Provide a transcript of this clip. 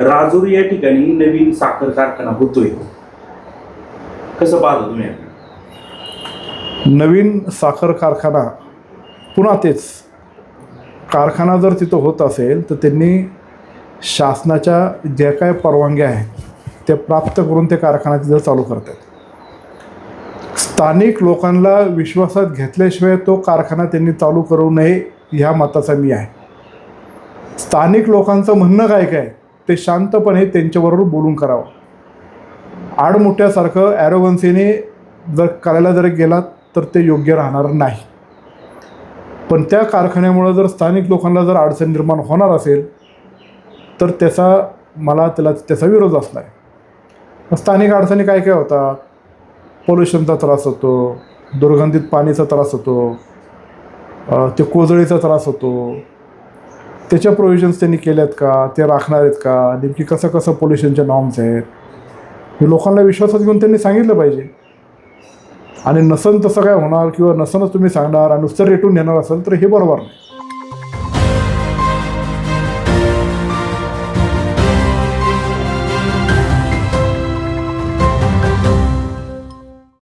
राजूर या ठिकाणी नवीन साखर कारखाना होतोय. कसं पाहता तुम्ही? नवीन साखर कारखाना पुन्हा तेच. कारखाना जर तिथं होत असेल तर त्यांनी शासनाच्या ज्या काय परवानग्या आहेत त्या प्राप्त करून ते कारखाना तिथं चालू करतात. स्थानिक लोकांना विश्वासात घेतल्याशिवाय तो कारखाना त्यांनी चालू करू नये ह्या मताचा मी आहे. स्थानिक लोकांचं म्हणणं काय काय ते शांतपणे त्यांच्याबरोबर बोलून करावं. आडमुठ्यासारखं ॲरोगन्सीने जर करायला जर गेलात तर ते योग्य राहणार नाही. पण त्या कारखान्यामुळं जर स्थानिक लोकांना जर अडचण निर्माण होणार असेल तर त्याचा मला त्याला त्याचा विरोध असला आहे स्थानिक अडचणी काय काय होतात पोल्युशनचा त्रास होतो दुर्गंधित पाणीचा त्रास होतो ते कोजळीचा त्रास होतो त्याच्या प्रोव्हिजन्स त्यांनी केल्यात का? ते राखणार आहेत का? नेमकी कसं कसं पोल्युशनच्या नॉर्म्स आहेत? हे लोकांना विश्वासात घेऊन त्यांनी सांगितलं पाहिजे. आणि नसन तसं काय होणार किंवा नसनच तुम्ही सांगणार आणि नुसतं रेटून घेणार असेल तर हे बरोबर नाही.